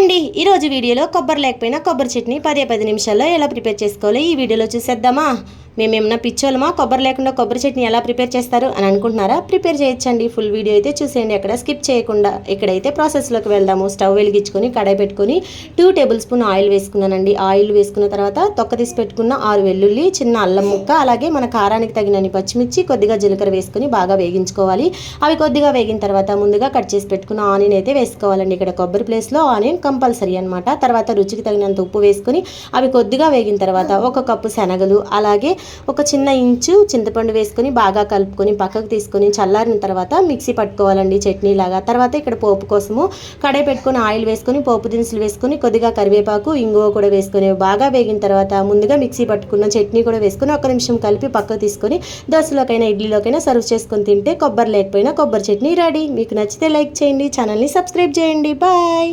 అండి ఈరోజు వీడియోలో కొబ్బరి లేకపోయినా కొబ్బరి చట్నీ పదే పది నిమిషాల్లో ఎలా ప్రిపేర్ చేసుకోవాలో ఈ వీడియోలో చూసేద్దామా? మేమేమన్నా పిచ్చోళ్ళమా? కొబ్బరి లేకుండా కొబ్బరి చట్నీ ఎలా ప్రిపేర్ చేస్తారు అని అనుకుంటున్నారా? ప్రిపేర్ చేయొచ్చండి. ఫుల్ వీడియో అయితే చూసేయండి. అక్కడ స్కిప్ చేయకుండా ఇక్కడైతే ప్రాసెస్లోకి వెళ్దాము. స్టవ్ వెలిగించుకొని కడాయి పెట్టుకొని టూ టేబుల్ స్పూన్ ఆయిల్ వేసుకున్నానండి. ఆయిల్ వేసుకున్న తర్వాత తొక్క తీసి పెట్టుకున్న ఆరు వెల్లుల్లి చిన్న అల్లం ముక్క అలాగే మన కారానికి తగినన్ని పచ్చిమిర్చి కొద్దిగా జీలకర్ర వేసుకొని బాగా వేగించుకోవాలి. అవి కొద్దిగా వేగిన తర్వాత ముందుగా కట్ చేసి పెట్టుకున్న ఆనియన్ అయితే వేసుకోవాలండి. ఇక్కడ కొబ్బరి ప్లేస్లో ఆనియన్ కంపల్సరీ అనమాట తర్వాత రుచికి తగినంత ఉప్పు వేసుకొని అవి కొద్దిగా వేగిన తర్వాత ఒక కప్పు శనగలు అలాగే ఒక చిన్న ఇంచు చింతపండు వేసుకొని బాగా కలుపుకొని పక్కకు తీసుకొని చల్లారిన తర్వాత మిక్సీ పట్టుకోవాలండి చట్నీ లాగా. తర్వాత ఇక్కడ పోపు కోసము కడాయి పెట్టుకొని ఆయిల్ వేసుకొని పోపు దినుసులు వేసుకొని కొద్దిగా కరివేపాకు ఇంగువ కూడా వేసుకొని బాగా వేగిన తర్వాత ముందుగా మిక్సీ పట్టుకున్న చట్నీ కూడా వేసుకొని ఒక నిమిషం కలిపి పక్కకు తీసుకొని దోశలోకైనా ఇడ్లీలోకైనా సర్వ్ చేసుకొని తింటే కొబ్బరి లేకపోయినా కొబ్బరి చట్నీ రెడీ. మీకు నచ్చితే లైక్ చేయండి ఛానల్ని సబ్స్క్రైబ్ చేయండి. బాయ్.